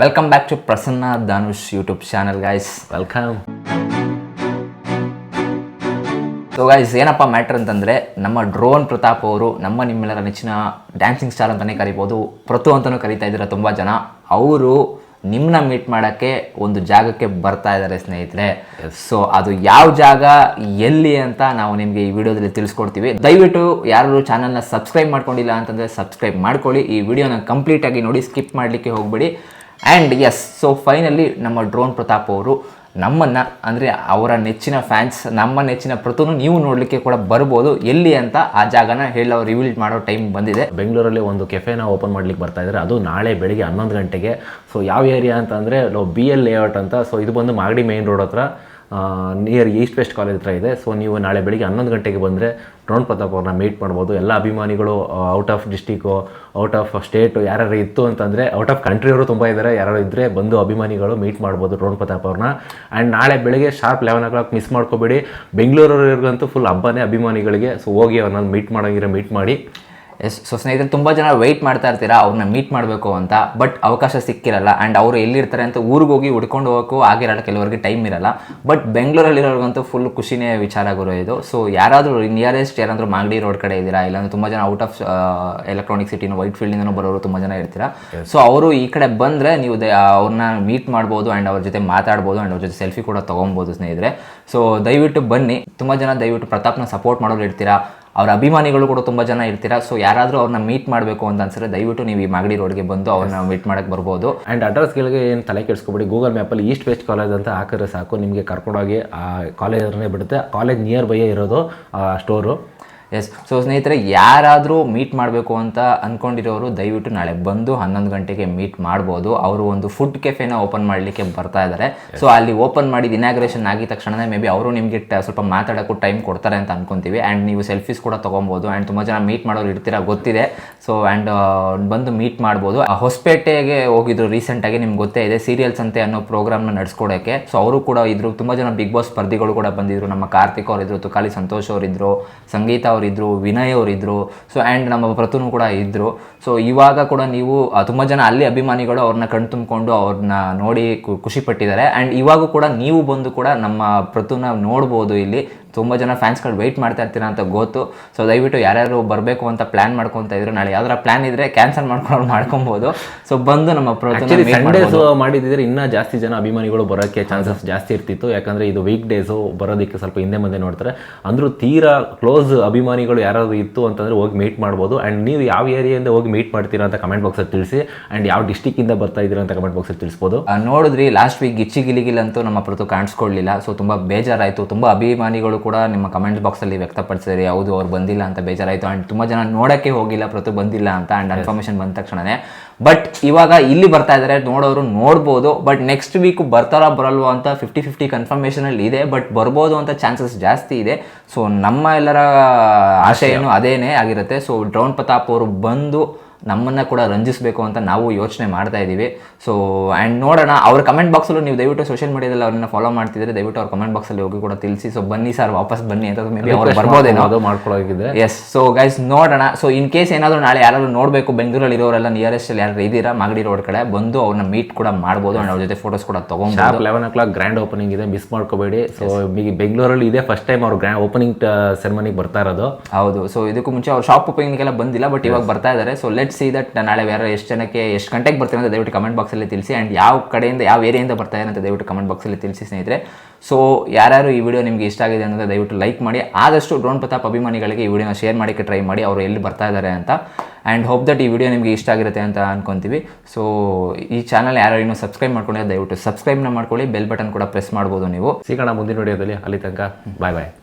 Welcome back to Prasanna Dhanush YouTube channel guys welcome so guys ಏನಪ್ಪ matter ಅಂತಂದರೆ ನಮ್ಮ drone Pratap ಅವರು ನಮ್ಮ ನಿಮ್ಮೆಲ್ಲರ ನೆಚ್ಚಿನ ಡ್ಯಾನ್ಸಿಂಗ್ ಸ್ಟಾರ್ ಅಂತಲೇ ಕರಿಬೋದು. ಪ್ರತು ಅಂತಲೂ ಕರಿತಾ ಇದ್ದಾರೆ ತುಂಬ ಜನ. ಅವರು ನಿಮ್ಮನ್ನ ಮೀಟ್ ಮಾಡೋಕ್ಕೆ ಒಂದು ಜಾಗಕ್ಕೆ ಬರ್ತಾ ಇದ್ದಾರೆ ಸ್ನೇಹಿತರೆ. ಸೊ ಅದು ಯಾವ ಜಾಗ ಎಲ್ಲಿ ಅಂತ ನಾವು ನಿಮಗೆ ಈ ವಿಡಿಯೋದಲ್ಲಿ ತಿಳಿಸ್ಕೊಡ್ತೀವಿ. ದಯವಿಟ್ಟು ಯಾರು ಚಾನಲ್ನ ಸಬ್ಸ್ಕ್ರೈಬ್ ಮಾಡ್ಕೊಂಡಿಲ್ಲ ಅಂತಂದರೆ ಸಬ್ಸ್ಕ್ರೈಬ್ ಮಾಡ್ಕೊಳ್ಳಿ. ಈ ವಿಡಿಯೋನ ಕಂಪ್ಲೀಟಾಗಿ ನೋಡಿ ಸ್ಕಿಪ್ ಮಾಡಲಿಕ್ಕೆ ಹೋಗಬೇಡಿ. ಆ್ಯಂಡ್ ಎಸ್ ಸೊ ಫೈನಲಿ ನಮ್ಮ ಡ್ರೋನ್ ಪ್ರತಾಪ್ ಅವರು ನಮ್ಮನ್ನು, ಅಂದರೆ ಅವರ ನೆಚ್ಚಿನ ಫ್ಯಾನ್ಸ್ ನಮ್ಮ ನೆಚ್ಚಿನ ಪ್ರತಿಯೊಂದು ನೀವು ನೋಡಲಿಕ್ಕೆ ಕೂಡ ಬರ್ಬೋದು. ಎಲ್ಲಿ ಅಂತ ಆ ಜಾಗನ ಹೇಳಿ ಅವ್ರು ರಿವೀಲ್ ಮಾಡೋ ಟೈಮ್ ಬಂದಿದೆ. ಬೆಂಗಳೂರಲ್ಲಿ ಒಂದು ಕೆಫೆನ ಓಪನ್ ಮಾಡ್ಲಿಕ್ಕೆ ಬರ್ತಾ ಇದ್ದಾರೆ. ಅದು ನಾಳೆ ಬೆಳಿಗ್ಗೆ ಹನ್ನೊಂದು ಗಂಟೆಗೆ. ಸೊ ಯಾವ ಏರಿಯಾ ಅಂತಂದರೆ ಬಿ ಎಲ್ ಲೇಔಟ್ ಅಂತ ಸೊ ಇದು ಬಂದು ಮಾಗಡಿ ಮೇನ್ ರೋಡ್ ಹತ್ರ. ನಿಯರ್ ಈಸ್ಟ್ ವೆಸ್ಟ್ ಕಾಲೇಜ್ ಹತ್ರ ಇದೆ. ಸೊ ನೀವು ನಾಳೆ ಬೆಳಿಗ್ಗೆ ಹನ್ನೊಂದು ಗಂಟೆಗೆ ಬಂದರೆ ಡ್ರೋನ್ ಪ್ರತಾಪ್ ಅವ್ರನ್ನ ಮೀಟ್ ಮಾಡ್ಬೋದು. ಎಲ್ಲ ಅಭಿಮಾನಿಗಳು out of district out of state ಯಾರ್ಯಾರು ಇತ್ತು ಅಂತಂದರೆ ಔಟ್ ಆಫ್ ಕಂಟ್ರಿಯವರು ತುಂಬ ಇದ್ದಾರೆ ಯಾರು ಇದ್ದರೆ ಬಂದು ಅಭಿಮಾನಿಗಳು ಮೀಟ್ ಮಾಡ್ಬೋದು ಡ್ರೋನ್ ಪ್ರತಾಪ್ ಅವ್ರನ್ನ. ಆ್ಯಂಡ್ ನಾಳೆ ಬೆಳಿಗ್ಗೆ sharp eleven o'clock miss ಮಾಡ್ಕೋಬೇಡಿ ಬೆಂಗಳೂರವ್ರಿಗಂತೂ ಫುಲ್ ಹಬ್ಬನೇ ಅಭಿಮಾನಿಗಳಿಗೆ. ಸೊ ಹೋಗಿ ಅವ್ರನ್ನ ಮೀಟ್ ಮಾಡೋಂಗಿರೋ ಮೀಟ್ ಮಾಡಿ. ಎಸ್ ಸೊ ಸ್ನೇಹಿತರೆ ತುಂಬ ಜನ ವೆಯ್ಟ್ ಮಾಡ್ತಾ ಇರ್ತೀರಾ ಅವ್ರನ್ನ ಮೀಟ್ ಮಾಡಬೇಕು ಅಂತ ಬಟ್ ಅವಕಾಶ ಸಿಕ್ಕಿರಲ್ಲ ಆ್ಯಂಡ್ ಅವರು ಎಲ್ಲಿರ್ತಾರೆ ಅಂತ ಊರಿಗೆ ಹೋಗಿ ಹುಡ್ಕೊಂಡು ಹೋಗೋಕ್ಕೂ ಆಗಿರಲ್ಲ ಕೆಲವರಿಗೆ ಟೈಮ್ ಇರಲ್ಲ ಬಟ್ ಬೆಂಗಳೂರಲ್ಲಿರೋರ್ಗಂತೂ ಫುಲ್ ಖುಷಿನೇ ವಿಚಾರ ಗುರು ಇದು. ಸೊ ಯಾರಾದರೂ ನಿಯರೆಸ್ಟ್ ಯಾರಾದರೂ ಮಾಗಡಿ ರೋಡ್ ಕಡೆ ಇದ್ದೀರಾ ಇಲ್ಲಾಂದ್ರೆ ತುಂಬ ಜನ ಔಟ್ ಆಫ್ ಎಲೆಕ್ಟ್ರಾನಿಕ್ ಸಿಟಿನ ವೈಟ್ ಫೀಲ್ಡಿಂದನೂ ಬರೋರು ತುಂಬ ಜನ ಇರ್ತೀರಾ? ಸೊ ಅವರು ಈ ಕಡೆ ಬಂದರೆ ನೀವು ದ- ಅವ್ರನ್ನ ಮೀಟ್ ಮಾಡ್ಬೋದು ಆ್ಯಂಡ್ ಅವ್ರ ಜೊತೆ ಮಾತಾಡ್ಬೋದು ಆ್ಯಂಡ್ ಅವ್ರ ಜೊತೆ ಸೆಲ್ಫಿ ಕೂಡ ತೊಗೊಬೋದು ಸ್ನೇಹಿತರೆ. ಸೊ ದಯವಿಟ್ಟು ಬನ್ನಿ ತುಂಬ ಜನ ದಯವಿಟ್ಟು ಪ್ರತಾಪ್ನ ಸಪೋರ್ಟ್ ಮಾಡೋರು ಇರ್ತೀರಾ? ಅವ್ರ ಅಭಿಮಾನಿಗಳು ಕೂಡ ತುಂಬ ಜನ ಇರ್ತೀರಾ. ಸೊ ಯಾರಾದರೂ ಅವ್ರನ್ನ ಮೀಟ್ ಮಾಡಬೇಕು ಅಂತ ಅನ್ಸಿದ್ರೆ ದಯವಿಟ್ಟು ನೀವು ಈ ಮಾಗಡಿ ರೋಡ್ಗೆ ಬಂದು ಅವ್ರನ್ನ ಮೀಟ್ ಮಾಡಕ್ಕೆ ಬರ್ಬೋದು. ಆ್ಯಂಡ್ ಅಡ್ರೆಸ್ಗಳಿಗೆ ಏನು ತಲೆ ಕೆಡಿಸ್ಕೊಬೇಡಿ. ಗೂಗಲ್ ಮ್ಯಾಪಲ್ಲಿ ಈಸ್ಟ್ ವೆಸ್ಟ್ ಕಾಲೇಜ್ ಅಂತ ಹಾಕಿದ್ರೆ ಸಾಕು. ನಿಮಗೆ ಕರ್ಕೊಂಡೋಗಿ ಆ ಕಾಲೇಜ್ ಬಿಡುತ್ತೆ. ಕಾಲೇಜ್ ನಿಯರ್ ಬೈಯೇ ಇರೋದು ಸ್ಟೋರು ಎಸ್ ಸೊ ಸ್ನೇಹಿತರೆ ಯಾರಾದರೂ ಮೀಟ್ ಮಾಡಬೇಕು ಅಂತ ಅಂದ್ಕೊಂಡಿರೋರು ದಯವಿಟ್ಟು ನಾಳೆ ಬಂದು ಹನ್ನೊಂದು ಗಂಟೆಗೆ ಮೀಟ್ ಮಾಡ್ಬೋದು. ಅವರು ಒಂದು ಫುಡ್ ಕೆಫೆನ ಓಪನ್ ಮಾಡಲಿಕ್ಕೆ ಬರ್ತಾ ಇದ್ದಾರೆ. ಸೊ ಅಲ್ಲಿ ಓಪನ್ ಮಾಡಿದ ಇನಾಗ್ರೇಷನ್ ಆಗಿದ ತಕ್ಷಣನೇ ಮೇ ಬಿ ಅವರು ನಿಮಗೆ ಸ್ವಲ್ಪ ಮಾತಾಡೋಕ್ಕೂ ಟೈಮ್ ಕೊಡ್ತಾರೆ ಅಂತ ಅನ್ಕೊಂತೀವಿ. ಆ್ಯಂಡ್ ನೀವು ಸೆಲ್ಫೀಸ್ ಕೂಡ ತೊಗೊಬೋದು. ಆ್ಯಂಡ್ ತುಂಬ ಜನ ಮೀಟ್ ಮಾಡೋರು ಇರ್ತೀರ ಗೊತ್ತಿದೆ. ಸೊ ಆ್ಯಂಡ್ ಬಂದು ಮೀಟ್ ಮಾಡ್ಬೋದು. ಆ ಹೊಸಪೇಟೆಗೆ ಹೋಗಿದ್ರು ರೀಸೆಂಟಾಗಿ ನಿಮ್ಗೆ ಗೊತ್ತೇ ಇದೆ. ಸೀರಿಯಲ್ಸ್ ಅಂತೆ ಅನ್ನೋ ಪ್ರೋಗ್ರಾಮ್ನ ನಡೆಸ್ಕೊಡೋಕ್ಕೆ ಸೊ ಅವರು ಕೂಡ ಇದ್ರು. ತುಂಬ ಜನ ಬಿಗ್ ಬಾಸ್ ಸ್ಪರ್ಧಿಗಳು ಕೂಡ ಬಂದಿದ್ರು. ನಮ್ಮ ಕಾರ್ತಿಕ್ ಅವರಿದ್ರು ತುಕಾಲಿ ಸಂತೋಷ್ ಅವರಿದ್ರು ಸಂಗೀತ ಅವರಿದ್ರು, ವಿನಯ್ ಅವರಿದ್ರು ಸೊ ಆ್ಯಂಡ್ ನಮ್ಮ ಪ್ರತುನು ಕೂಡ ಇದ್ದರು ಸೊ ಇವಾಗ ಕೂಡ ನೀವು ತುಂಬ ಜನ ಅಲ್ಲಿ ಅಭಿಮಾನಿಗಳು ಅವ್ರನ್ನ ಕಣ್ ತುಂಬಿಕೊಂಡು ಅವ್ರನ್ನ ನೋಡಿ ಖುಷಿಪಟ್ಟಿದ್ದಾರೆ ಖುಷಿ ಪಟ್ಟಿದ್ದಾರೆ. ಆ್ಯಂಡ್ ಇವಾಗೂ ಕೂಡ ನೀವು ಬಂದು ಕೂಡ ನಮ್ಮ ಪ್ರತುನ ನೋಡ್ಬೋದು ಇಲ್ಲಿ. ತುಂಬ ಜನ ಫ್ಯಾನ್ಸ್ಗಳು ವೆಯ್ಟ್ ಮಾಡ್ತಾ ಇರ್ತೀರ ಅಂತ ಗೊತ್ತು. ಸೊ ದಯವಿಟ್ಟು ಯಾರ್ಯಾರು ಬರಬೇಕು ಅಂತ ಪ್ಲಾನ್ ಮಾಡ್ಕೊತಾ ಇದ್ರು ನಾಳೆ ಯಾವ್ದಾರ ಪ್ಲಾನ್ ಇದ್ರೆ ಕ್ಯಾನ್ಸಲ್ ಮಾಡ್ಕೊಂಡು ಮಾಡ್ಕೊಬೋದು. ಸೊ ಬಂದು ನಮ್ಮ ಪ್ರೋತ್ಸಾಹ. ಮಾಡಿದ್ರೆ ಇನ್ನೂ ಜಾಸ್ತಿ ಜನ ಅಭಿಮಾನಿಗಳು ಬರೋಕ್ಕೆ ಚಾನ್ಸಸ್ ಜಾಸ್ತಿ ಇರ್ತಿತ್ತು. ಯಾಕಂದ್ರೆ ಇದು ವೀಕ್ ಡೇಸು ಬರೋದಕ್ಕೆ ಸ್ವಲ್ಪ ಹಿಂದೆ ಮುಂದೆ ನೋಡ್ತಾರೆ. ಅಂದರೂ ತೀರಾ ಕ್ಲೋಸ್ ಅಭಿಮಾನಿಗಳು ಯಾರಾದ್ರೂ ಇತ್ತು ಅಂತಂದ್ರೆ ಹೋಗಿ ಮೀಟ್ ಮಾಡ್ಬೋದು. ಆ್ಯಂಡ್ ನೀವು ಯಾವ ಏರಿಯಾದಿಂದ ಹೋಗಿ ಮೀಟ್ ಮಾಡ್ತೀರಾ ಅಂತ ಕಮೆಂಟ್ ಬಾಕ್ಸಲ್ಲಿ ತಿಳಿಸಿ. ಆ್ಯಂಡ್ ಯಾವ ಡಿಸ್ಟಿಕ್ಕಿಂದ ಬರ್ತಾ ಇದ್ದೀರಾ ಅಂತ ಕಮೆಂಟ್ ಬಾಕ್ಸಲ್ಲಿ ತಿಳಿಸ್ಬೋದು. ನೋಡಿದ್ರಿ ಲಾಸ್ಟ್ ವೀಕ್ ಗಿಚ್ಚಿ ಗಿಲಿಗಿಲಂತೂ ನಮ್ಮ ಪ್ರತು ಕಾಣಿಸ್ಕೊಳ್ಳಿಲ್ಲ ಸೊ ತುಂಬ ಬೇಜಾರಾಯಿತು. ತುಂಬ ಅಭಿಮಾನಿಗಳು ಕೂಡ ನಿಮ್ಮ ಕಮೆಂಟ್ ಬಾಕ್ಸಲ್ಲಿ ವ್ಯಕ್ತಪಡಿಸಿದ್ರಿ ಹೌದು ಅವ್ರು ಬಂದಿಲ್ಲ ಅಂತ ಬೇಜಾರಾಯಿತು. ಆ್ಯಂಡ್ ತುಂಬ ಜನ ನೋಡೋಕ್ಕೆ ಹೋಗಿಲ್ಲ ಪ್ರತು ಬಂದಿಲ್ಲ ಅಂತ ಆ್ಯಂಡ್ ಇನ್ಫಾರ್ಮೇಷನ್ ಬಂದ ತಕ್ಷಣನೇ. ಬಟ್ ಇವಾಗ ಇಲ್ಲಿ ಬರ್ತಾ ಇದ್ದಾರೆ ನೋಡೋರು ನೋಡ್ಬೋದು ಬಟ್ ನೆಕ್ಸ್ಟ್ ವೀಕ್ ಬರ್ತಾರಾ ಬರಲ್ವಾ ಅಂತ ಫಿಫ್ಟಿ ಫಿಫ್ಟಿ ಕನ್ಫರ್ಮೇಷನಲ್ಲಿ ಇದೆ ಬಟ್ ಬರ್ಬೋದು ಅಂತ ಚಾನ್ಸಸ್ ಜಾಸ್ತಿ ಇದೆ. ಸೊ ನಮ್ಮ ಎಲ್ಲರ ಆಶಯನೂ ಅದೇನೇ ಆಗಿರುತ್ತೆ. ಸೊ ಡ್ರೌನ್ ಪ್ರತಾಪ್ ಅವರು ಬಂದು ನಮ್ಮನ್ನ ಕೂಡ ರಂಜಿಸಬೇಕು ಅಂತ ನಾವು ಯೋಚನೆ ಮಾಡ್ತಾ ಇದ್ದೀವಿ ಸೊ ಆ್ಯಂಡ್ ನೋಡೋಣ ಅವ್ರ ಕಮೆಂಟ್ ಬಾಕ್ಸಲ್ಲೂ ನೀವು ದಯವಿಟ್ಟು ಸೋಷಿಯಲ್ ಮೀಡಿಯಾದಲ್ಲಿ ಅವ್ರನ್ನ ಫಾಲೋ ಮಾಡ್ತಿದ್ರೆ ದಯವಿಟ್ಟು ಅವ್ರ ಕಮೆಂಟ್ ಬಾಕ್ಸಲ್ಲಿ ಹೋಗಿ ಕೂಡ ತಿಳಿಸಿ. ಸೊ ಬನ್ನಿ ಸರ್ ವಾಪಸ್ ಬನ್ನಿ ಅಂತ ಮೇ ಬಿ ಅವ್ರು ಬರ್ಬೋದೇನೋ. ಅದು ಮಾಡ್ಕೊಳ್ಳೋಗಿದೆ. ಎಸ್ ಸೊ ಗೈಸ್ ನೋಡೋಣ. ಸೊ ಇನ್ ಕೇಸ್ ಏನಾದರೂ ನಾಳೆ ಯಾರಾದರೂ ನೋಡಬೇಕು ಬೆಂಗಳೂರಲ್ಲಿ ಇರೋರೆಲ್ಲ ನಿಯರೆಸ್ಟ್ ಅಲ್ಲಿ ಯಾರು ಇದ್ದೀರಾ ಮಾಗಡಿ ರೋಡ್ ಕಡೆ ಬಂದು ಅವ್ರನ್ನ ಮೀಟ್ ಕೂಡ ಮಾಡ್ಬೋದು. ಆ್ಯಂಡ್ ಅವ್ರ ಜೊತೆ ಫೋಟೋಸ್ ಕೂಡ ತೊಗೊಂಡು eleven o'clock grand opening ಇದೆ ಮಿಸ್ ಮಾಡ್ಕೋಬೇಡಿ. ಸೊ ಬೆಂಗಳೂರಲ್ಲಿ ಇದೆ ಫಸ್ಟ್ ಟೈಮ್ ಅವ್ರು ಗ್ರ್ಯಾಂಡ್ ಓಪನಿಂಗ್ ಸೆರೆಮನಿಗೆ ಬರ್ತಾ ಇರೋದು. ಹೌದು. ಸೊ ಇದಕ್ಕೂ ಮುಂಚೆ ಅವ್ರ ಶಾಪ್ ಓಪನಿಂಗ್ಗೆಲ್ಲ ಬಂದಿಲ್ಲ ಬಟ್ ಇವಾಗ ಬರ್ತಾ ಇದ್ದಾರೆ ಸೊ ಲೆಟ್ ಸಿ ದಟ್ ನಾಳೆ ಬೇರೆ ಎಷ್ಟು ಜನಕ್ಕೆ ಎಷ್ಟು ಗಂಟೆಗೆ ಬರ್ತಾರೆ ಅಂತ ದಯವಿಟ್ಟು ಕಮೆಂಟ್ ಬಾಕ್ಸಲ್ಲಿ ತಿಳಿಸಿ ಆ್ಯಂಡ್ ಯಾವ ಕಡೆಯಿಂದ ಯಾವ ಏರಿಯಿಂದ ಬರ್ತಾ ಅಂತ ದಯವಿಟ್ಟು ಕಮೆಂಟ್ ಬಾಕ್ಸಲ್ಲಿ ತಿಳಿಸಿ ಸ್ನೇಹಿತರೆ. ಸೊ ಯಾರ್ಯಾರು ಈ ವಿಡಿಯೋ ನಿಮಗೆ ಇಷ್ಟ ಆಗಿದೆ ಅನ್ನೋದು ದಯವಿಟ್ಟು ಲೈಕ್ ಮಾಡಿ. ಆದಷ್ಟು ಡ್ರೋನ್ ಪ್ರತಾಪ್ ಅಭಿಮಾನಿಗಳಿಗೆ ಈ ವಿಡಿಯೋನ ಶೇರ್ ಮಾಡೋಕ್ಕೆ ಟ್ರೈ ಮಾಡಿ. ಅವರು ಎಲ್ಲಿ ಬರ್ತಾ ಇದ್ದಾರೆ ಅಂತ. ಆ್ಯಂಡ್ ಹೋಪ್ ದಟ್ ಈ ವಿಡಿಯೋ ನಿಮಗೆ ಇಷ್ಟ ಆಗಿರುತ್ತೆ ಅಂತ ಅನ್ಕೊಂತೀವಿ. ಸೊ ಈ ಚಾನಲ್ ಯಾರು ಇನ್ನೂ ಸಬ್ಸ್ಕ್ರೈಬ್ ಮಾಡ್ಕೊಂಡಿದ್ದ ದಯವಿಟ್ಟು ಸಬ್ಸ್ಕ್ರೈಬ್ನ ಮಾಡ್ಕೊಳ್ಳಿ. ಬೆಲ್ ಬಟನ್ ಕೂಡ ಪ್ರೆಸ್ ಮಾಡ್ಬೋದು ನೀವು. ಸಿಗೋಣ ಮುಂದಿನ ವಿಡಿಯೋದಲ್ಲಿ ಅಲ್ಲಿ ತನಕ ಬಾಯ್ ಬಾಯ್